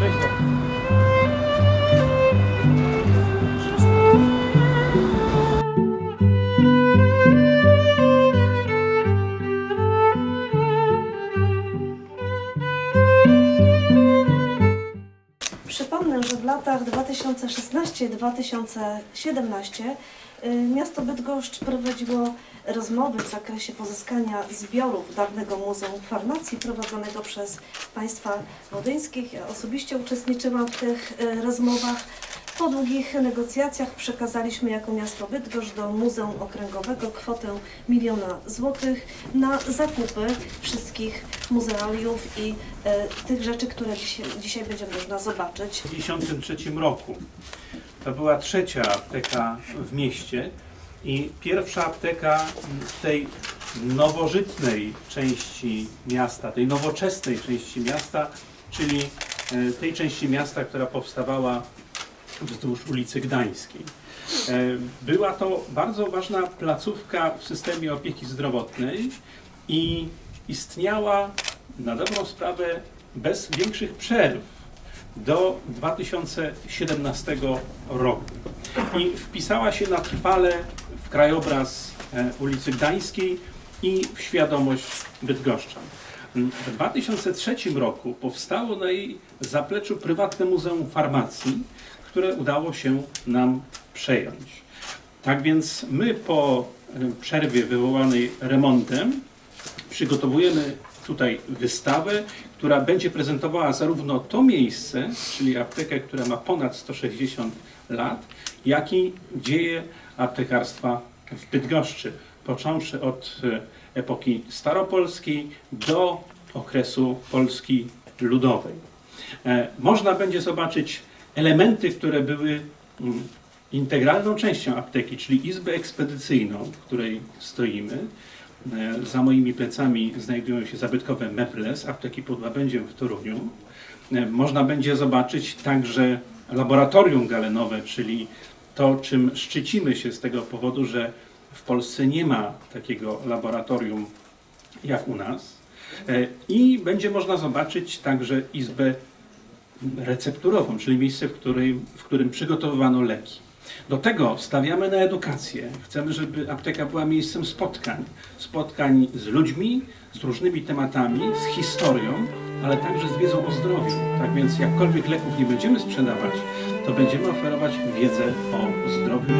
Cześć. Przypomnę, że w latach 2016-2017 y, miasto Bydgoszcz prowadziło rozmowy w zakresie pozyskania zbiorów dawnego Muzeum Farmacji prowadzonego przez państwa wodyńskich. Ja osobiście uczestniczyłam w tych y, rozmowach. Po długich negocjacjach przekazaliśmy jako miasto Bydgoszcz do Muzeum Okręgowego kwotę miliona złotych na zakupy wszystkich muzealiów i e, tych rzeczy, które dzisiaj, będzie można zobaczyć. W 1953 roku. To była trzecia apteka w mieście i pierwsza apteka w tej nowożytnej części miasta, tej nowoczesnej części miasta, czyli e, tej części miasta, która powstawała wzdłuż ulicy Gdańskiej. E, Była to bardzo ważna placówka w systemie opieki zdrowotnej i istniała na dobrą sprawę bez większych przerw do 2017 roku i wpisała się na trwale w krajobraz e, ulicy Gdańskiej i w świadomość Bydgoszczan. W 2003 roku powstało na jej zapleczu prywatne Muzeum Farmacji, które udało się nam przejąć. Tak więc my po e, przerwie wywołanej remontem przygotowujemy tutaj wystawę, która będzie prezentowała zarówno to miejsce, czyli aptekę, która ma ponad 160 lat, jak i dzieje aptekarstwa w Bydgoszczy, począwszy od e, epoki staropolskiej do okresu Polski Ludowej. E, Można będzie zobaczyć elementy, które były mm, integralną częścią apteki, czyli izbę ekspedycyjną, w której stoimy. E, Za moimi plecami znajdują się zabytkowe meble z apteki pod Łabędziem w Toruniu. E, Można będzie zobaczyć także laboratorium galenowe, czyli to, czym szczycimy się z tego powodu, że w Polsce nie ma takiego laboratorium jak u nas. E, I będzie można zobaczyć także izbę recepturową, czyli miejsce, w którym, w którym przygotowywano leki. Do tego stawiamy na edukację. Chcemy, żeby apteka była miejscem spotkań. Spotkań z ludźmi, z różnymi tematami, z historią, ale także z wiedzą o zdrowiu. Tak więc jakkolwiek leków nie będziemy sprzedawać, to będziemy oferować wiedzę o zdrowiu.